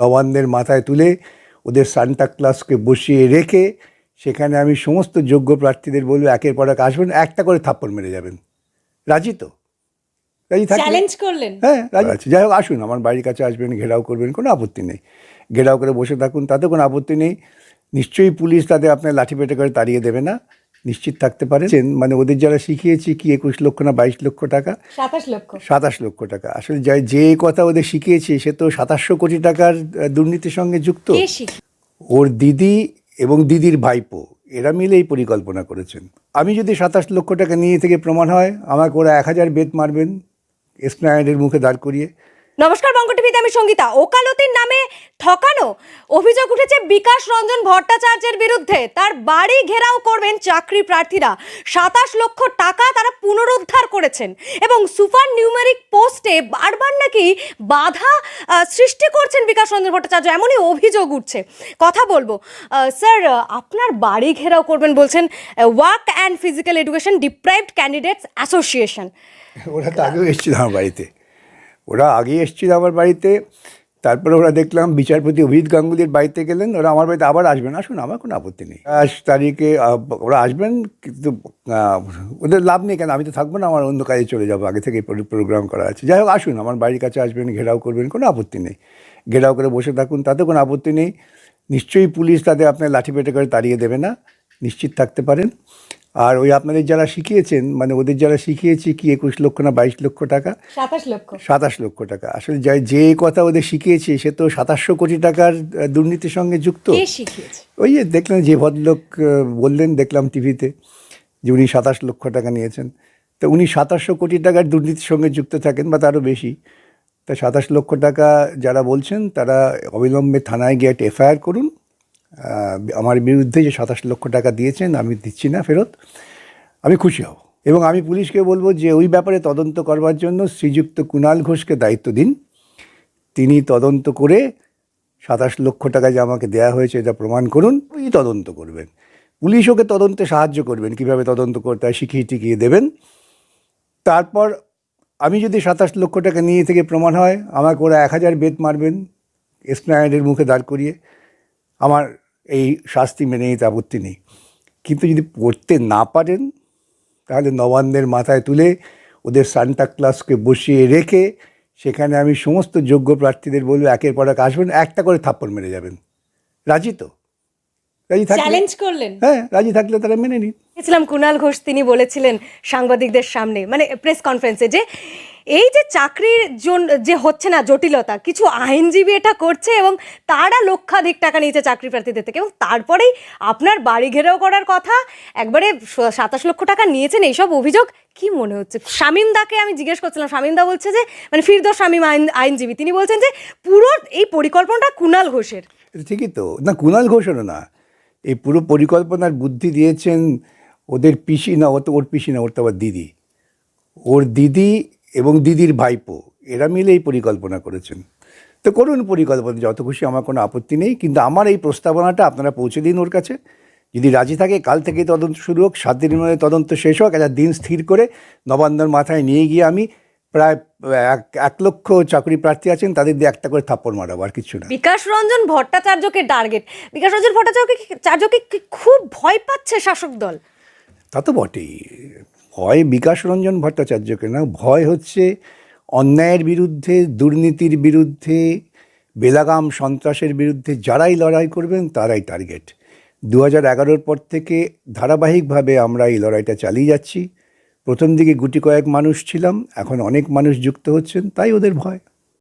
নবান্নের মাথায় তুলে ওদের সান্টা ক্লাসকে বসিয়ে রেখে সেখানে আমি সমস্ত যোগ্য প্রার্থীদের বলব একের পর এক আসবেন একটা করে থাপ্পড় মেরে যাবেন। রাজি তো? রাজি চ্যালেঞ্জ করলেন। হ্যাঁ রাজি। আছে যাই হোক আসুন আমার বাড়ির কাছে আসবেন ঘেরাও করবেন কোনো আপত্তি নেই। ঘেরাও করে বসে থাকুন তাতে কোনো আপত্তি নেই। নিশ্চয়ই পুলিশ তাদের আপনার লাঠি পেটে করে তাড়িয়ে দেবে না। নিশ্চিত থাকতে পারেন। মানে ওদের যারা শিখিয়েছি কি একুশ লক্ষ না বাইশ লক্ষ টাকা? সাতাশ লক্ষ। সাতাশ লক্ষ টাকা। আসলে যাই যে কথা ওদের শিখিয়েছে সে তো সাতাশশো কোটি টাকার দুর্নীতির সঙ্গে যুক্ত। ওর দিদি এবং দিদির ভাইপো এরা মিলে এই পরিকল্পনা করেছেন। আমি যদি সাতাশ লক্ষ টাকা নিয়ে থেকে প্রমাণ হয় আমাকে ওরা এক হাজার বেত মারবেন এসপ্লানেডের মুখে দাঁড় করিয়ে। নমস্কার বঙ্গ টিভিতে আমি সঙ্গীতা। ওকালতির নামে ঠকানো অভিযোগ উঠেছে বিকাশ রঞ্জন ভট্টাচার্যের বিরুদ্ধে। তার বাড়ি ঘেরাও করবেন চাকরি প্রার্থীরা। সাতাশ লক্ষ টাকা তারা পুনরুদ্ধার করেছেন এবং সুপার নিউমেরিক পোস্টে বারবার নাকি বাধা সৃষ্টি করছেন বিকাশ রঞ্জন ভট্টাচার্য। এমনই অভিযোগ উঠছে। কথা বলব স্যার, আপনার বাড়ি ঘেরাও করবেন বলছেন work and physical education deprived candidates association ওরা তো আগেও এসেছিল আমার বাড়িতে। ওরা আগে এসেছিল আমার বাড়িতে, তারপরে ওরা দেখলাম বিচারপতি অভিজিৎ গাঙ্গুলির বাড়িতে গেলেন, ওরা আমার বাড়িতে আবার আসবেন আসুন আমার কোনো আপত্তি নেই। আজ তারিখে ওরা আসবেন, কিন্তু ওদের লাভ নেই কেন? আমি তো থাকব না, আমার অন্য কাজে চলে যাব, আগে থেকে প্রোগ্রাম করা আছে। যাই হোক, আসুন, আমার বাড়ির কাছে আসবেন, ঘেরাও করবেন, কোনো আপত্তি নেই। ঘেরাও করে বসে থাকুন তাতে কোনো আপত্তি নেই। নিশ্চয়ই পুলিশ তাদের আপনার লাঠি পেটে করে তাড়িয়ে দেবে না, নিশ্চিত থাকতে পারেন। আর ওই আপনাদের যারা শিখিয়েছেন মানে ওদের যারা শিখিয়েছি কি একুশ লক্ষ না বাইশ লক্ষ টাকা? সাতাশ লক্ষ। সাতাশ লক্ষ টাকা। আসলে যাই যে কথা ওদের শিখিয়েছি সে তো সাতাশশো কোটি টাকার দুর্নীতির সঙ্গে যুক্ত। ওই যে দেখলেন যে ভদ্রলোক বললেন দেখলাম টিভিতে যে উনি সাতাশ লক্ষ টাকা নিয়েছেন। তো উনি সাতাশশো কোটি টাকার দুর্নীতির সঙ্গে যুক্ত থাকেন বা তারও বেশি। তা সাতাশ লক্ষ টাকা যারা বলছেন তারা অবিলম্বে থানায় গিয়ে একটা এফআইআর করুন। আমার বিরুদ্ধে যে সাতাশ লক্ষ টাকা দিয়েছেন, আমি দিচ্ছি না ফেরত। আমি খুশি হব। এবং আমি পুলিশকে বলব যে, ওই ব্যাপারে তদন্ত করবার জন্য শ্রীযুক্ত কুণাল ঘোষকে দায়িত্ব দিন। তিনি তদন্ত করে সাতাশ লক্ষ টাকা যে আমাকে দেওয়া হয়েছে, এটা প্রমাণ করুন। ওই তদন্ত করবেন। পুলিশ ওকে তদন্তে সাহায্য করবেন, কীভাবে তদন্ত করতে হয়, শিখিয়ে টিকিয়ে দেবেন। তারপর আমি যদি সাতাশ লক্ষ টাকা নিয়ে থেকে প্রমাণ হয়, আমাকে ওরা এক হাজার বেত মারবেন এসপ্লানেডের মুখে দাঁড় করিয়ে। আমার এই শাস্তি মেনে নিতে আপত্তি নেই। কিন্তু যদি পড়তে না পারেন তাহলে নবান্নের মাথায় তুলে ওদের সান্টা ক্লাসকে বসিয়ে রেখে সেখানে আমি সমস্ত যোগ্য প্রার্থীদের বলব একের পর এক আসবেন একটা করে থাপ্পড় মেরে যাবেন। রাজি তো? রাজি থাকলে চ্যালেঞ্জ করলেন? হ্যাঁ রাজি থাকলে তারা মেনে নিন। গেছিলাম কুণাল ঘোষ তিনি বলেছিলেন সাংবাদিকদের সামনে মানে প্রেস কনফারেন্সে যে এই যে চাকরির জন্য যে হচ্ছে না জটিলতা, কিছু আইনজীবী এটা করছে এবং তারা লক্ষাধিক টাকা নিয়েছে চাকরি প্রার্থীদের থেকে এবং তারপরেই আপনার বাড়ি ঘেরাও করার কথা, একবারে সাতাশ লক্ষ টাকা নিয়েছেন এইসব অভিযোগ, কি মনে হচ্ছে? শামীম দাকে আমি জিজ্ঞেস করছিলাম, শামীম দা বলছে যে মানে ফিরদোস শামীম আইন, আইনজীবী, তিনি বলছেন যে পুরো এই পরিকল্পনাটা কুণাল ঘোষের। ঠিকই তো, না কুণাল ঘোষণও না, এই পুরো পরিকল্পনার বুদ্ধি দিয়েছেন ওদের পিসি না, ও তো ওর পিসি না, ওর তো আবার দিদি। ওর দিদি এবং দিদির ভাইপো এরা মিলে এই পরিকল্পনা করেছেন। তো করুন পরিকল্পনা যত খুশি আমার কোনো আপত্তি নেই কিন্তু আমার এই প্রস্তাবনাটা আপনারা পৌঁছে দিন ওর কাছে। যদি রাজি থাকে কাল থেকে তদন্ত শুরু হোক সাত দিনের মধ্যে তদন্ত শেষ হোক একটা দিন স্থির করে নবান্নর মাথায় নিয়ে গিয়ে আমি প্রায় এক এক লক্ষ চাকরি প্রার্থী আছেন তাদের দিয়ে একটা করে থাপ্পড় মারাবো আর কিছু না। বিকাশ রঞ্জন ভট্টাচার্যকে টার্গেট। বিকাশ রঞ্জন ভট্টাচার্যকে চার্যকে খুব ভয় পাচ্ছে শাসক দল? তা তো বটেই। ভয় বিকাশ রঞ্জন ভট্টাচার্যকে না, ভয় হচ্ছে অন্যায়ের বিরুদ্ধে, দুর্নীতির বিরুদ্ধে, বেলাগাম সন্ত্রাসের বিরুদ্ধে যারাই লড়াই করবেন তারাই টার্গেট। দু হাজার এগারোর পর থেকে ধারাবাহিকভাবে আমরা এই লড়াইটা চালিয়ে যাচ্ছি। প্রথম দিকে গুটি কয়েক মানুষ ছিলাম, এখন অনেক মানুষ যুক্ত হচ্ছেন, তাই ওদের ভয়।